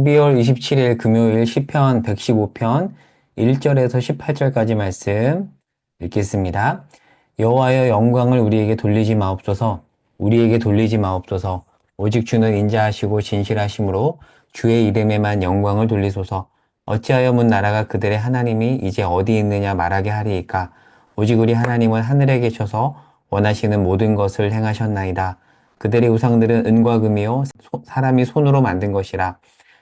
12월 27일 금요일 시편 115편 1절에서 18절까지 말씀 읽겠습니다. 여호와여 영광을 우리에게 돌리지 마옵소서. 우리에게 돌리지 마옵소서. 오직 주는 인자하시고 진실하심으로 주의 이름에만 영광을 돌리소서. 어찌하여 문 나라가 그들의 하나님이 이제 어디 있느냐 말하게 하리이까? 오직 우리 하나님은 하늘에 계셔서 원하시는 모든 것을 행하셨나이다. 그들의 우상들은 은과 금이요 사람이 손으로 만든 것이라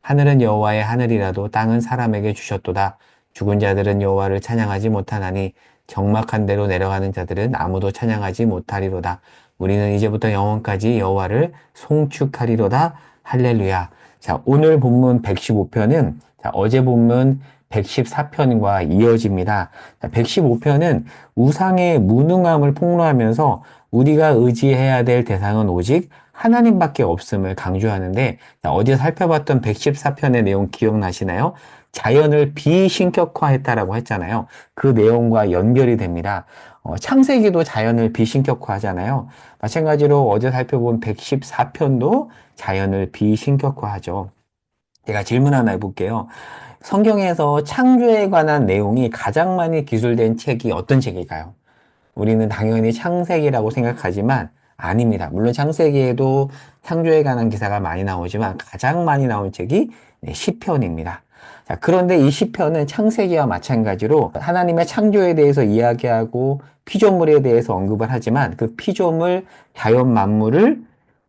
하늘은 여호와의 하늘이라도 땅은 사람에게 주셨도다. 죽은 자들은 여호와를 찬양하지 못하나니 적막한 대로 내려가는 자들은 아무도 찬양하지 못하리로다. 우리는 이제부터 영원까지 여호와를 송축하리로다. 할렐루야. 자, 오늘 본문 115편은 자, 어제 본문 114편과 이어집니다. 115편은 우상의 무능함을 폭로하면서 우리가 의지해야 될 대상은 오직 하나님밖에 없음을 강조하는데 어제 살펴봤던 114편의 내용 기억나시나요? 자연을 비신격화했다라고 했잖아요. 그 내용과 연결이 됩니다. 어, 창세기도 자연을 비신격화하잖아요. 마찬가지로 어제 살펴본 114편도 자연을 비신격화하죠. 제가 질문 하나 해볼게요. 성경에서 창조에 관한 내용이 가장 많이 기술된 책이 어떤 책일까요? 우리는 당연히 창세기라고 생각하지만 아닙니다. 물론 창세기에도 창조에 관한 기사가 많이 나오지만 가장 많이 나온 책이 네, 시편입니다. 자, 그런데 이 시편은 창세기와 마찬가지로 하나님의 창조에 대해서 이야기하고 피조물에 대해서 언급을 하지만 그 피조물, 자연 만물을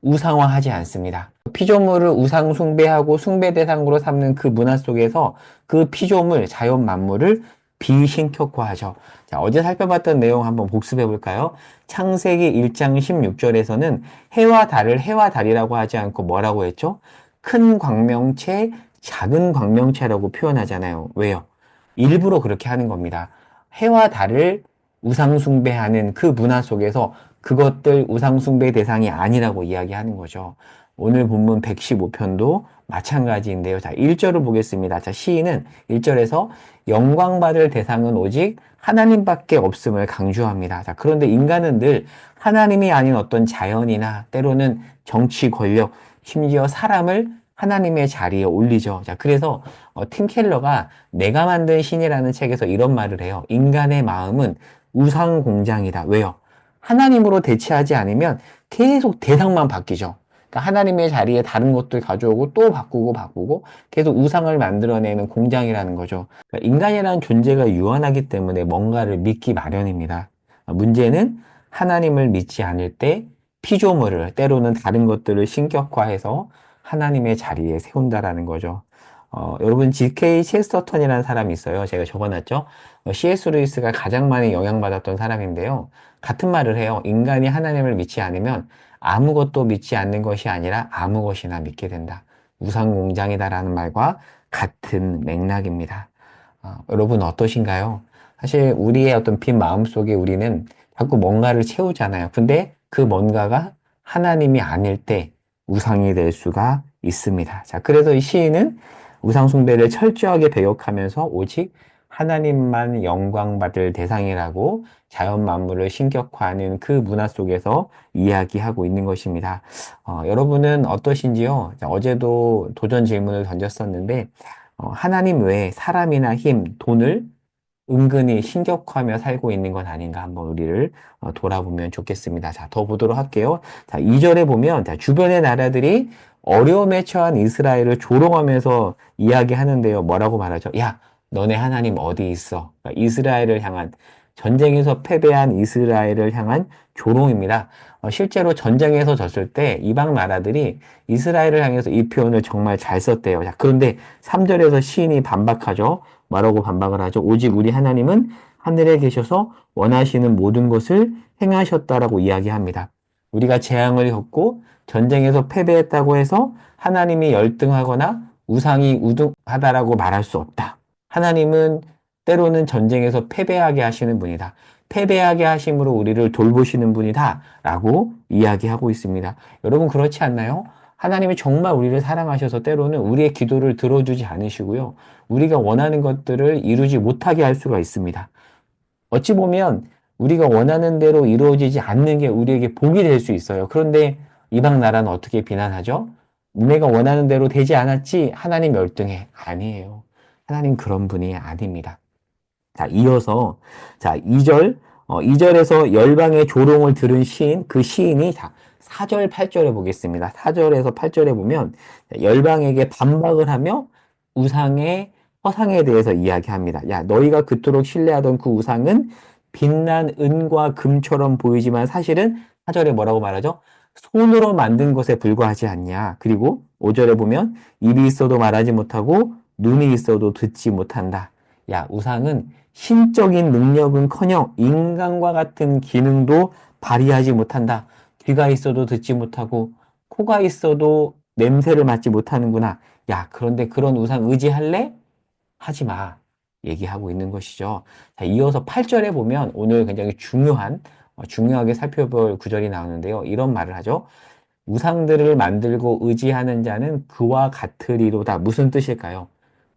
우상화하지 않습니다. 피조물을 우상 숭배하고 숭배 대상으로 삼는 그 문화 속에서 그 피조물, 자연 만물을 비신격화하죠. 자, 어제 살펴봤던 내용 한번 복습해 볼까요? 창세기 1장 16절에서는 해와 달을 해와 달이라고 하지 않고 뭐라고 했죠? 큰 광명체, 작은 광명체라고 표현하잖아요. 왜요? 일부러 그렇게 하는 겁니다. 해와 달을 우상숭배하는 그 문화 속에서 그것들 우상숭배 대상이 아니라고 이야기하는 거죠. 오늘 본문 115편도 마찬가지인데요. 자, 1절을 보겠습니다. 자, 시인은 1절에서 영광받을 대상은 오직 하나님밖에 없음을 강조합니다. 자, 그런데 인간은 늘 하나님이 아닌 어떤 자연이나 때로는 정치 권력, 심지어 사람을 하나님의 자리에 올리죠. 자, 그래서 어, 팀 켈러가 내가 만든 신이라는 책에서 이런 말을 해요. 인간의 마음은 우상 공장이다. 왜요? 하나님으로 대체하지 않으면 계속 대상만 바뀌죠. 그러니까 하나님의 자리에 다른 것들 가져오고 또 바꾸고 바꾸고 계속 우상을 만들어내는 공장이라는 거죠. 그러니까 인간이라는 존재가 유한하기 때문에 뭔가를 믿기 마련입니다. 문제는 하나님을 믿지 않을 때 피조물을 때로는 다른 것들을 신격화해서 하나님의 자리에 세운다라는 거죠. 어, 여러분 G.K. 체스터턴이라는 사람이 있어요. 제가 적어놨죠. 어, C.S. 루이스가 가장 많이 영향받았던 사람인데요. 같은 말을 해요. 인간이 하나님을 믿지 않으면 아무것도 믿지 않는 것이 아니라 아무 것이나 믿게 된다. 우상공장이다라는 말과 같은 맥락입니다. 어, 여러분 어떠신가요? 사실 우리의 어떤 빈 마음 속에 우리는 자꾸 뭔가를 채우잖아요. 근데 그 뭔가가 하나님이 아닐 때 우상이 될 수가 있습니다. 자, 그래서 이 시인은 우상숭배를 철저하게 배격하면서 오직 하나님만 영광받을 대상이라고 자연 만물을 신격화하는 그 문화 속에서 이야기하고 있는 것입니다. 어, 여러분은 어떠신지요? 어제도 도전 질문을 던졌었는데 어, 하나님 외에 사람이나 힘, 돈을 은근히 신격화하며 살고 있는 건 아닌가 한번 우리를 어, 돌아보면 좋겠습니다. 자, 더 보도록 할게요. 자, 2절에 보면 자, 주변의 나라들이 어려움에 처한 이스라엘을 조롱하면서 이야기하는데요. 뭐라고 말하죠? 야, 너네 하나님 어디 있어? 그러니까 이스라엘을 향한 전쟁에서 패배한 이스라엘을 향한 조롱입니다. 어, 실제로 전쟁에서 졌을 때 이방 나라들이 이스라엘을 향해서 이 표현을 정말 잘 썼대요. 자, 그런데 3절에서 시인이 반박하죠. 뭐라고 반박을 하죠? 오직 우리 하나님은 하늘에 계셔서 원하시는 모든 것을 행하셨다라고 이야기합니다. 우리가 재앙을 겪고 전쟁에서 패배했다고 해서 하나님이 열등하거나 우상이 우등하다라고 말할 수 없다. 하나님은 때로는 전쟁에서 패배하게 하시는 분이다. 패배하게 하심으로 우리를 돌보시는 분이다. 라고 이야기하고 있습니다. 여러분 그렇지 않나요? 하나님이 정말 우리를 사랑하셔서 때로는 우리의 기도를 들어주지 않으시고요. 우리가 원하는 것들을 이루지 못하게 할 수가 있습니다. 어찌 보면 우리가 원하는 대로 이루어지지 않는 게 우리에게 복이 될 수 있어요. 그런데 이방 나라는 어떻게 비난하죠? 내가 원하는 대로 되지 않았지 하나님 열등해. 아니에요. 하나님 그런 분이 아닙니다. 자, 이어서 자, 2절 어, 2절에서 열방의 조롱을 들은 시인 그 시인이 자, 4절 8절에 보겠습니다. 4절에서 8절에 보면 열방에게 반박을 하며 우상의 허상에 대해서 이야기합니다. 야, 너희가 그토록 신뢰하던 그 우상은 빛난 은과 금처럼 보이지만 사실은 4절에 뭐라고 말하죠? 손으로 만든 것에 불과하지 않냐. 그리고 5절에 보면 입이 있어도 말하지 못하고 눈이 있어도 듣지 못한다. 야, 우상은 신적인 능력은커녕 인간과 같은 기능도 발휘하지 못한다. 귀가 있어도 듣지 못하고 코가 있어도 냄새를 맡지 못하는구나. 야, 그런데 그런 우상 의지할래? 하지 마. 얘기하고 있는 것이죠. 자, 이어서 8절에 보면 오늘 굉장히 중요한, 어, 중요하게 살펴볼 구절이 나오는데요. 이런 말을 하죠. 우상들을 만들고 의지하는 자는 그와 같으리로다. 무슨 뜻일까요?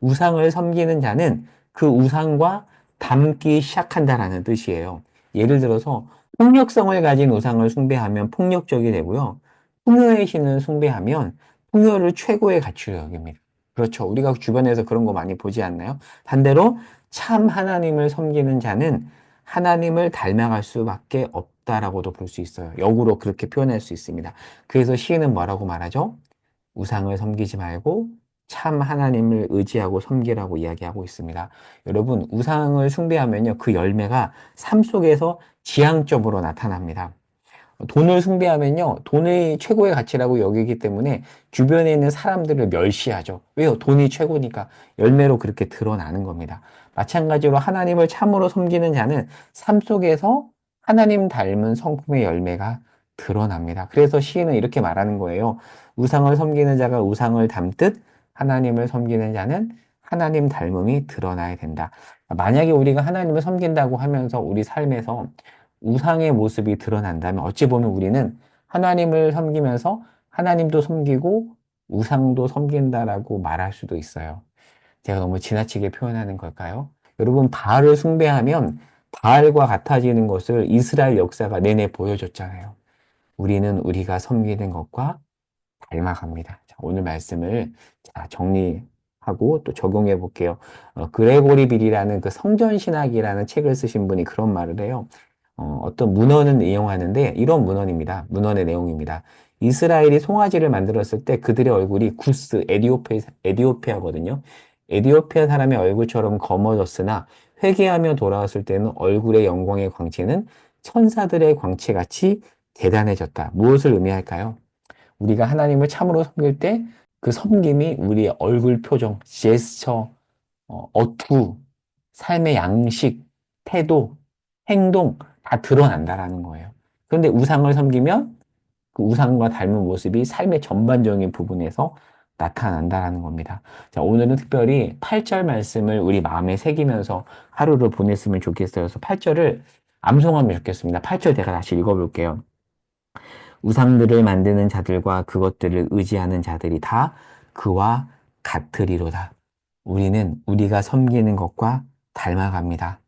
우상을 섬기는 자는 그 우상과 닮기 시작한다라는 뜻이에요. 예를 들어서 폭력성을 가진 우상을 숭배하면 폭력적이 되고요. 풍요의 신을 숭배하면 풍요를 최고의 가치로 여깁니다. 그렇죠. 우리가 주변에서 그런 거 많이 보지 않나요? 반대로 참 하나님을 섬기는 자는 하나님을 닮아갈 수밖에 없다라고도 볼 수 있어요. 역으로 그렇게 표현할 수 있습니다. 그래서 시인은 뭐라고 말하죠? 우상을 섬기지 말고 참 하나님을 의지하고 섬기라고 이야기하고 있습니다. 여러분, 우상을 숭배하면요, 그 열매가 삶 속에서 지향적으로 나타납니다. 돈을 숭배하면요, 돈이 최고의 가치라고 여기기 때문에 주변에 있는 사람들을 멸시하죠. 왜요? 돈이 최고니까 열매로 그렇게 드러나는 겁니다. 마찬가지로 하나님을 참으로 섬기는 자는 삶 속에서 하나님 닮은 성품의 열매가 드러납니다. 그래서 시인은 이렇게 말하는 거예요. 우상을 섬기는 자가 우상을 담듯 하나님을 섬기는 자는 하나님 닮음이 드러나야 된다. 만약에 우리가 하나님을 섬긴다고 하면서 우리 삶에서 우상의 모습이 드러난다면 어찌 보면 우리는 하나님을 섬기면서 하나님도 섬기고 우상도 섬긴다라고 말할 수도 있어요. 제가 너무 지나치게 표현하는 걸까요? 여러분, 바알을 숭배하면 바알과 같아지는 것을 이스라엘 역사가 내내 보여줬잖아요. 우리는 우리가 섬기는 것과 닮아갑니다. 자, 오늘 말씀을 자, 정리하고 또 적용해 볼게요. 어, 그레고리 빌이라는 그 성전신학이라는 책을 쓰신 분이 그런 말을 해요. 어, 떤 문헌을 이용하는데 이런 문헌입니다. 문헌의 내용입니다. 이스라엘이 송아지를 만들었을 때 그들의 얼굴이 구스, 에디오페, 에디오피아거든요. 에디오피아 사람의 얼굴처럼 검어졌으나 회개하며 돌아왔을 때는 얼굴의 영광의 광채는 천사들의 광채같이 대단해졌다. 무엇을 의미할까요? 우리가 하나님을 참으로 섬길 때 그 섬김이 우리의 얼굴 표정, 제스처, 어, 어투, 삶의 양식, 태도, 행동 다 드러난다라는 거예요. 그런데 우상을 섬기면 그 우상과 닮은 모습이 삶의 전반적인 부분에서 나타난다라는 겁니다. 자, 오늘은 특별히 8절 말씀을 우리 마음에 새기면서 하루를 보냈으면 좋겠어요. 그래서 8절을 암송하면 좋겠습니다. 8절 제가 다시 읽어볼게요. 우상들을 만드는 자들과 그것들을 의지하는 자들이 다 그와 같으리로다. 우리는 우리가 섬기는 것과 닮아갑니다.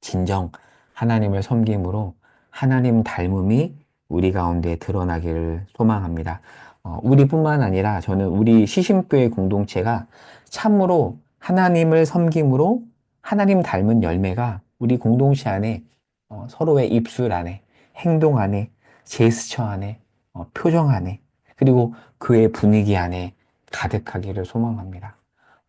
진정 하나님을 섬김으로 하나님 닮음이 우리 가운데 드러나기를 소망합니다. 어, 우리뿐만 아니라 저는 우리 시심교회 공동체가 참으로 하나님을 섬김으로 하나님 닮은 열매가 우리 공동체 안에 어, 서로의 입술 안에 행동 안에 제스처 안에, 어, 표정 안에, 그리고 그의 분위기 안에 가득하기를 소망합니다.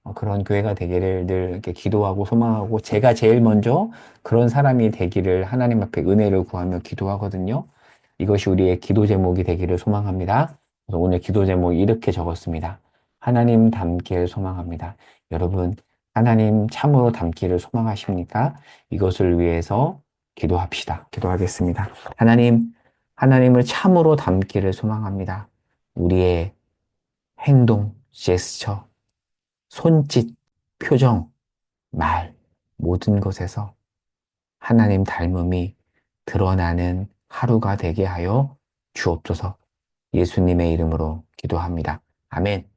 어, 그런 교회가 되기를 늘 이렇게 기도하고 소망하고 제가 제일 먼저 그런 사람이 되기를 하나님 앞에 은혜를 구하며 기도하거든요. 이것이 우리의 기도 제목이 되기를 소망합니다. 그래서 오늘 기도 제목 이렇게 적었습니다. 하나님 닮기를 소망합니다. 여러분, 하나님 참으로 닮기를 소망하십니까? 이것을 위해서 기도합시다. 기도하겠습니다. 하나님, 하나님을 참으로 닮기를 소망합니다. 우리의 행동, 제스처, 손짓, 표정, 말, 모든 것에서 하나님 닮음이 드러나는 하루가 되게 하여 주옵소서 예수님의 이름으로 기도합니다. 아멘.